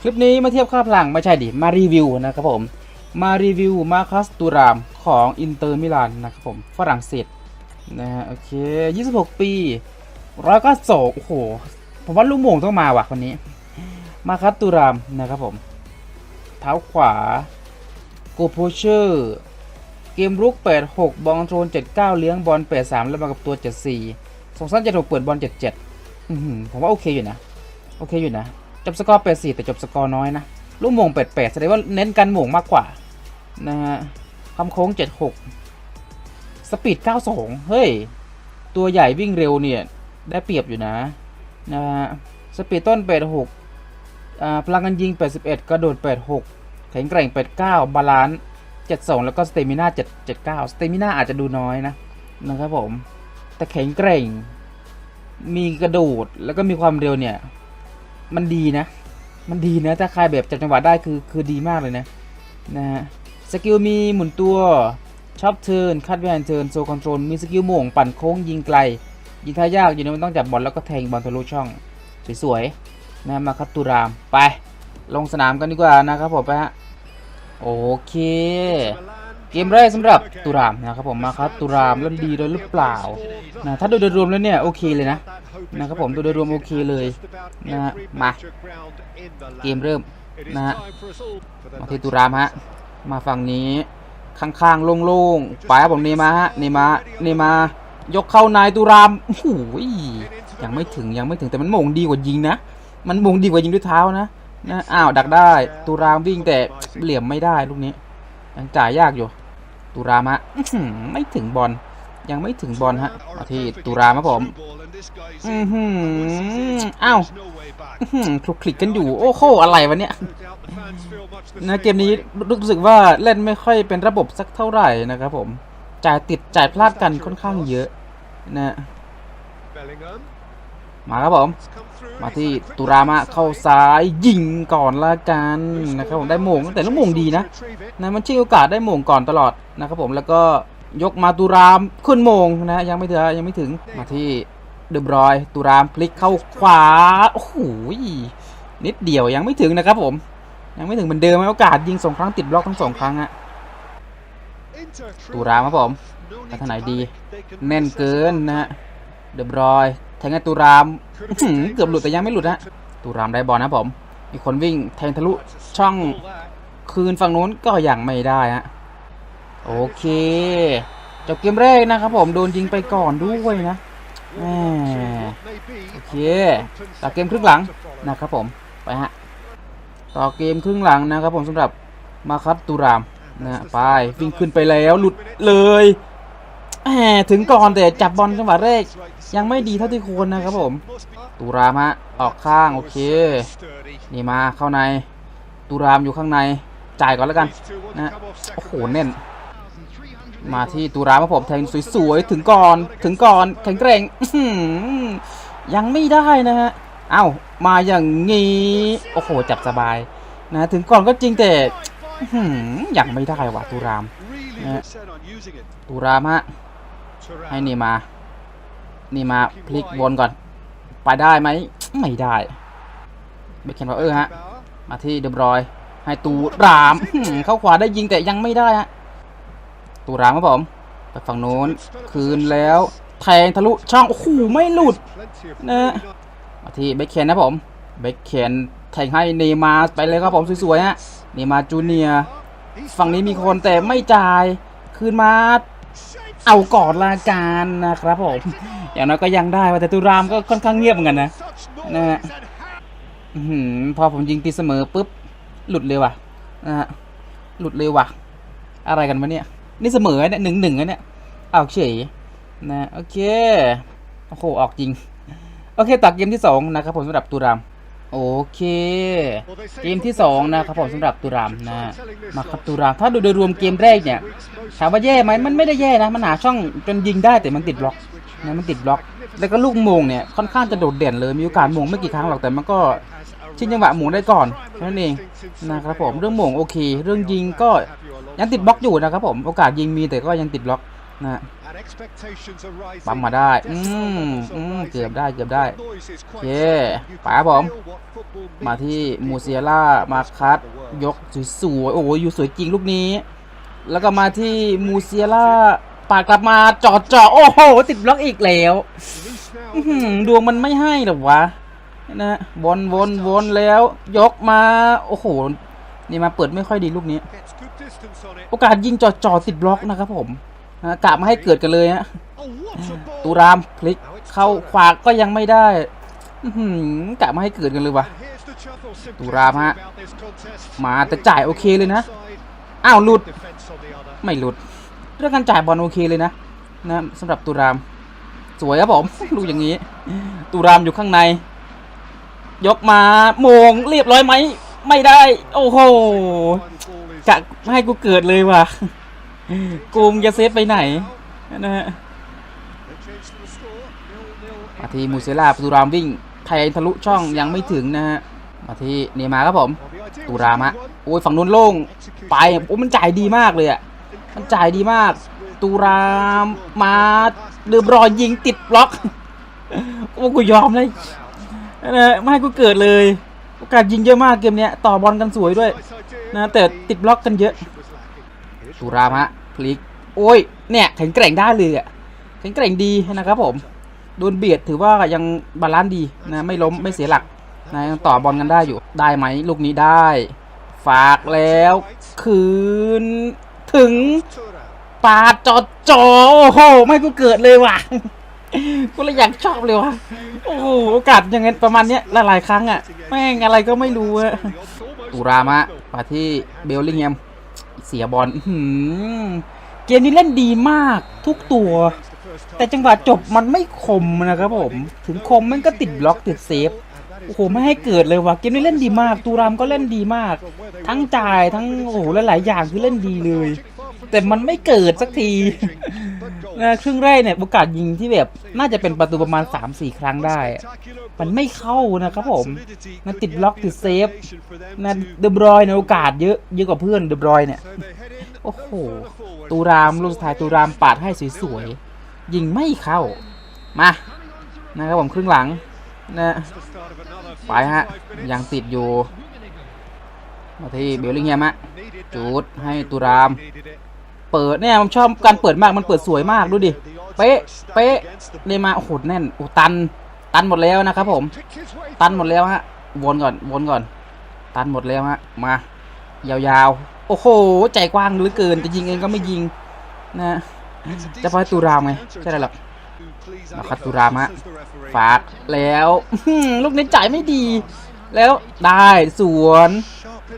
คลิปนี้มาเทียบค่าพลังไม่ใช่ดิ มารีวิวนะครับผม มารีวิวมาคัสตูรามของอินเตอร์มิลานนะครับผมฝรั่งเศสนะฮะโอเค 26 ปีร้อยก็โศกโอ้โห ผมว่าลูกโมงต้องมาว่ะคนนี้ มาคัสตูรามนะครับผม เท้าขวาโกโพเชอร์เกมรุก 86 บอลโทน79 เลี้ยงบอล 83 แล้วมากับตัว 74ส่งสั้น76เปิดบอล 77 อื้อหือผมว่าโอเคอยู่นะ โอเคอยู่นะ จบสกอร์84แต่จบสกอร์น้อยนะ ลูกโมง88แสดงว่าเน้นกันโมงมากกว่า นะฮะคำโค้ง76สปีด92เฮ้ย ตัวใหญ่วิ่งเร็วเนี่ย ได้เปรียบอยู่นะ นะฮะ สปีดต้น86อ่าพลังกันยิง 81 กระโดด 86 แข็งแกร่ง 89 บาลานซ์72 แล้วก็สเตมิน่า779 สเตมิน่าอาจจะดูน้อยนะนะครับผม แต่แข็งแกร่ง มีกระโดด แล้วก็มีความเร็วเนี่ย มันดีนะ มันดีนะ ถ้าใครแบบจับจังหวะได้คือคือดีมากเลยนะ นะฮะ สกิลมีหมุนตัวชอบเทิร์นคัดแวนเทิร์นโซคอนโทรลมีสกิลโม่งปั่นโค้งยิงไกล ยิงท่ายากอยู่นะมันต้องจับบอลแล้วก็แทงบอลทะลุช่อง สวยๆนะมาคัตตูรามไป ลงสนามกันดีกว่านะครับผมไปฮะโอเค เกมแรกสำหรับตุรามนะครับผมมาครับตุรามเล่นดีเลยหรือเปล่านะถ้าโดยโดยรวมแล้วเนี่ยโอเคเลยนะนะครับผมโดยโดยรวมโอเคเลยนะมาเกมเริ่มนะฮะมาที่ตุรามฮะมาฝั่งนี้ข้างๆโล่งๆไปครับผมเนมาฮะเนมาเนมายกเข้านายตุรามโอ้โหยังไม่ถึงยังไม่ถึงแต่มันมงดีกว่ายิงนะ มันมงดีกว่ายิงด้วยเท้านะนะอ้าวดักได้ตุรามวิ่งแต่เหลี่ยมไม่ได้ลูกนี้ยังจ่ายยากอยู่ ตุรามะไม่ถึงบอลยังไม่ถึงบอลฮะมาที่ตุรามะผมอือหืออ้าวคลุกคลิกกันอยู่ โอ้โหอะไรวะเนี่ยนะเกมนี้รู้สึกว่าเล่นไม่ค่อยเป็นระบบสักเท่าไหร่นะครับผม จ่ายติดจ่ายพลาดกันค่อนข้างเยอะนะ มาครับผม มาที่ตุรามะเข้าซ้ายยิงก่อนละกันนะครับผมได้โมงแต่ลูกโมงดีนะนะมันชิงโอกาสได้โมงก่อนตลอดนะครับผมแล้วก็ยกมาตุรามขึ้นโมงนะยังไม่ถึงยังไม่ถึงมาที่เดบรอยตุรามพลิกเข้าขวาโอ้โหนิดเดียวยังไม่ถึงนะครับผม ยังไม่ถึงเหมือนเดิมโอกาสยิงสองครั้งติดบล็อกทั้งสองครั้งอะตุรามครับผมไปทางไหนดีแน่นเกินนะฮะเดบรอย แทงให้ตุรามเกือบหลุดแต่ยังไม่หลุดนะตูรามได้บอลนะผม มีคนวิ่งแทงทะลุช่องคืนฝั่งนู้นก็ยังไม่ได้ฮะโอเคจบเกมแรกนะครับผมโดนยิงไปก่อนด้วยนะโอเคต่อเกมครึ่งหลังนะครับผมไปฮะต่อเกมครึ่งหลังนะครับผมสำหรับมาคัตตูรามนะฮะไปวิ่งขึ้นไปแล้วหลุดเลยแหมถึงก่อนแต่จับบอลจังหวะแรก ยังไม่ดีเท่าที่ควรนะครับผม ตูรามฮะออกข้างโอเค นี่มาเข้าใน ตูรามอยู่ข้างใน จ่ายก่อนแล้วกันนะโอ้โหแน่น มาที่ตูรามครับผมแทงสวยๆถึงก่อนถึงก่อนแข็งแกร่งยังไม่ได้นะฮะ เอ้ามาอย่างงี้ โอ้โห จับสบายนะถึงก่อนก็จริงแต่อยังไม่ได้ว่ะตูรามตูรามฮะให้นี่มา นี่มาพลิกวนก่อน ไปได้ไหมไม่ได้เบคแคนพาวเออร์ฮะ มาที่เดบรอยให้ตูรามเข้าขวาได้ยิงแต่ยังไม่ได้ฮะตูรามครับผมไปฝั่งโน้นคืนแล้วแทงทะลุช่องโอ้โหไม่หลุดนะมาที่เบคแคนนะผมเบคแคนแทงให้เนมาไปเลยครับผมสวยๆฮะเนมาจูเนียฝั่งนี้มีคนแต่ไม่จ่ายคืนมา เอาก่อนละกันนะครับผม อย่างน้อยก็ยังได้แต่ตุรามก็ค่อนข้างเงียบเหมือนกันนะนะฮะพอผมยิงตีเสมอปุ๊บ หลุดเลยว่ะนะฮะหลุดเลยว่ะ อะไรกันวะเนี่ย นี่เสมอเนี่ยหนึ่งหนึ่งเนี่ยเอาเฉยนะโอเค โอ้โห ออกจริง โอเคตัดเกมที่สองนะครับผมสำหรับตุราม โอเคเกมที่สองนะครับผมสำหรับตุรามนะฮะมาครับตุรามถ้าดูโดยรวมเกมแรกเนี่ยถามว่าแย่ไหมมันไม่ได้แย่นะมันหาช่องจนยิงได้แต่มันติดบล็อกนะมันติดบล็อก แล้วก็ลูกโมงเนี่ยค่อนข้างจะโดดเด่นเลยมีโอกาสโมงไม่กี่ครั้งหรอกแต่มันก็ชิงจังหวะโมงได้ก่อนแค่นั้นเองนะครับผมเรื่องโมงโอเค เรื่องยิงก็ยังติดบล็อกอยู่นะครับผมโอกาสยิงมีแต่ก็ยังติดบล็อก นะฮะปั๊มมาได้ อืมอืมเกือบได้ เกือบได้โอเคไปครับผม มาที่มูเซียล่า มาคัด ยกสวยๆ โอ้โหอยู่สวยจริงลูกนี้ แล้วก็มาที่มูเซียล่า ปาดกลับมาจอดจอโอ้โห ติดบล็อกอีกแล้วอื้อหือดวงมันไม่ให้หรอวะ นะวนวนวนแล้ว ยกมา โอ้โห นี่มาเปิดไม่ค่อยดีลูกนี้ โอกาสยิงจอดจอติดบล็อกนะครับผมนะ กะมาให้เกิดกันเลยฮะตูรามพลิกเข้าขวาก็ยังไม่ได้กะมาให้เกิดกันเลยวะตุรามฮะมาแต่จ่ายโอเคเลยนะอ้าวหลุดไม่หลุด เรื่องการจ่ายบอลโอเคเลยนะนะสำหรับตูราม สวยครับผมลูกอย่างนี้ ตูรามอยู่ข้างใน ยกมาโมงเรียบร้อยไหม ไม่ได้ โอ้โหกะให้กูเกิดเลยว่ะ กูมจะเซฟไปไหนนะฮะมาที่มูเซล่าตูรามวิ่งไทยทะลุช่องยังไม่ถึงนะฮะมาที่เนมาครับผมตูรามะโอ้ยฝั่งนู้นโล่งไปโอ้มันจ่ายดีมากเลยอะมันจ่ายดีมาก ตูรามมาเดือบรอยยิงติดบล็อกโอ้กูยอมเลยนะฮะไม่กูเกิดเลยโอกาสยิงเยอะมากเกมเนี้ยต่อบอลกันสวยด้วยนะแต่ติดบล็อกกันเยอะตูรามะ พลิก โอ้ย เนี่ยแข็งแกร่งได้เลยอะแข็งแกร่งดีนะครับผม โดนเบียดถือว่ายังบาลานซ์ดีนะไม่ล้มไม่เสียหลักนะยังต่อบอลกันได้อยู่ได้ไหมลูกนี้ได้ ฝากแล้วคืนถึงปาดจอจอโอ้โห ไม่กูเกิดเลยว่ะกูเลยอยากชอบเลยว่ะโอ้โหโอกาสอย่างเงี้ยประมาณเนี้ยหลายๆครั้งอะ แม่งอะไรก็ไม่รู้อะตูรามะมาที่เบลลิงแฮม เสียบอลเกมนี้เล่นดีมากทุกตัว แต่จังหวะจบมันไม่คมนะครับผม ถึงคมมันก็ติดบล็อกติดเซฟโอ้โหไม่ให้เกิดเลยว่ะเกมนี้เล่นดีมาก ตูรามก็เล่นดีมาก ทั้งจ่ายทั้งโอ้โหหลายๆอย่างคือเล่นดีเลย แต่มันไม่เกิดสักที ครึ่งแรกเนี่ยโอกาสยิงที่แบบน่าจะเป็นประตูประมาณ 3-4 ครั้งได้ มันไม่เข้านะครับผมมันติดล็อกติดเซฟนะเดบรอยในโอกาสเยอะเยอะกว่าเพื่อนเดบรอยเนี่ย โอ้โห ตูรามลูกสุดท้ายตูรามปาดให้สวยๆ ยิงไม่เข้า มา นะครับผมครึ่งหลังนะไปฮะ ยังติดอยู่มาที่เบลลิงแฮมะจูดให้ตูราม เปิดเนี่ยผมชอบการเปิดมากมันเปิดสวยมากดูดิเป๊ะเป๊ะเลยมาโอ้โหแน่นโอ้ตัน ตันหมดแล้วนะครับผม ตันหมดแล้วฮะวนก่อนวนก่อน ตันหมดแล้วฮะมายาวๆโอ้โหใจกว้างเหลือเกินจะยิงเองก็ไม่ยิงนะจะไปตูรามไงใช่ไหมหรอกมาคัดตุรามะฝากแล้วลูกนี้จ่ายไม่ดี แล้วได้สวน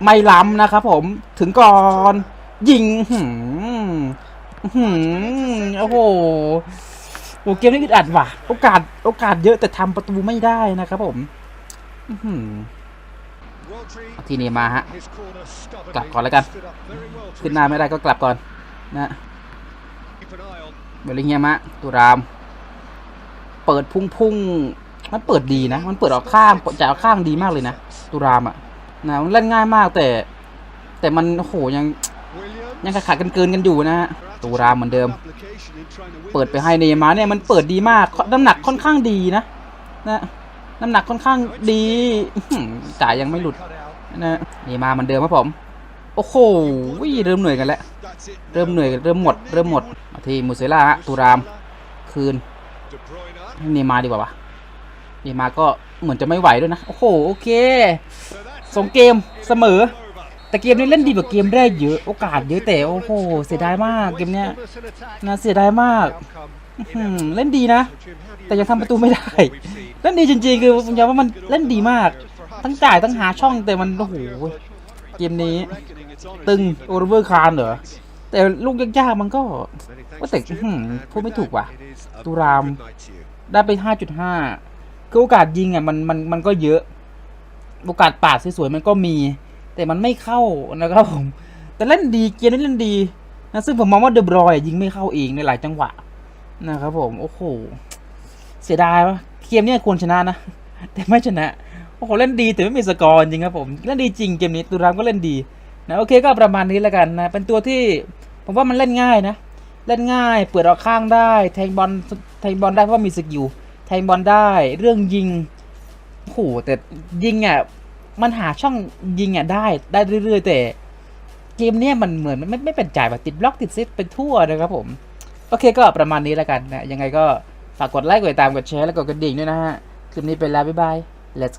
ไม่ล้ำนะครับผมถึงก่อน ยิงหืมหืมโอ้โหโอ้เกมนี้อึดอัดว่ะ โอกาส โอกาสเยอะแต่ทำประตูไม่ได้นะครับผมอือหือทีนี้มาฮะ กลับก่อนแล้วกัน ขึ้นหน้าไม่ได้ก็กลับก่อน นะเบลิงแฮมะตุราม เปิดพุ่งพุ่งมันเปิดดีนะ มันเปิดออกข้างจากออกข้างดีมากเลยนะ ตุรามอะนะมันเล่นง่ายมากแต่ แต่มันโอ้โหยัง ยังขาดกันเกินกันอยู่นะฮะตุรามเหมือนเดิม เปิดไปให้เนย์มาร์เนี่ยมันเปิดดีมากน้ำหนักค่อนข้างดีนะนะน้ำหนักค่อนข้างดีอื้อหือจ่ายยังไม่หลุดนะเนย์มาร์เหมือนเดิมครับผมโอ้โหเริ่มเหนื่อยกันแล้วเริ่มเหนื่อยเริ่มหมด เริ่มหมดมาที่มูเซล่าฮะตูรามคืนให้เนย์มาร์ดีกว่าวะเนย์มาร์ก็เหมือนจะไม่ไหวด้วยนะ โอ้โห โอเคสองเกมเสมอ แต่เกมนี้เล่นดีกว่าเกมแรกเยอะโอกาสเยอะแต่โอ้โหเสียดายมากเกมเนี้ยนะเสียดายมากเล่นดีนะ แต่ยังทำประตูไม่ได้เล่นดีจริงๆคือผมยอมว่ามันเล่นดีมาก ทั้งจ่ายทั้งหาช่องแต่มันโอ้โหเกมนี้ ตึงโอเวอร์คานเหรอแต่ลูกยากๆมันก็ว่าแต่หือพูดไม่ถูกว่ะตุรามได้ไป 5.5 คือโอกาสยิงอะมันมันมันก็เยอะ โอกาสปาดสวยๆมันก็มี แต่มันไม่เข้านะครับผมแต่เล่นดีเกมนี้เล่นดีนะซึ่งผมมองว่าเดบรอยยิงไม่เข้าเองในหลายจังหวะนะครับผมโอ้โหเสียดายวะเกมนี้ควรชนะนะ แต่ไม่ชนะโอ้โหเล่นดีแต่ไม่มีสกอร์จริงครับผมเล่นดีจริงเกมนี้ตุรามก็เล่นดีนะโอเคก็ประมาณนี้แล้วกันนะเป็นตัวที่ผมว่ามันเล่นง่ายนะ เล่นง่าย เปิดออกข้างได้แทงบอลแทงบอลได้เพราะว่ามีสกิลแทงบอลได้เรื่องยิงโอ้โหแต่ยิงอะ มันหาช่องยิงอะได้ได้เรื่อย ๆ แต่เกมเนี้ยมันเหมือนมันไม่ไม่เป็นจ่ายแบบติดบล็อกติดเซตไปทั่วนะครับผม โอเคก็ประมาณนี้แล้วกันนะ ยังไงก็ฝากกดไลค์กดติดตามกดแชร์แล้วกดกระดิ่งด้วยนะฮะ คลิปนี้ไปแล้วบ๊ายบาย let's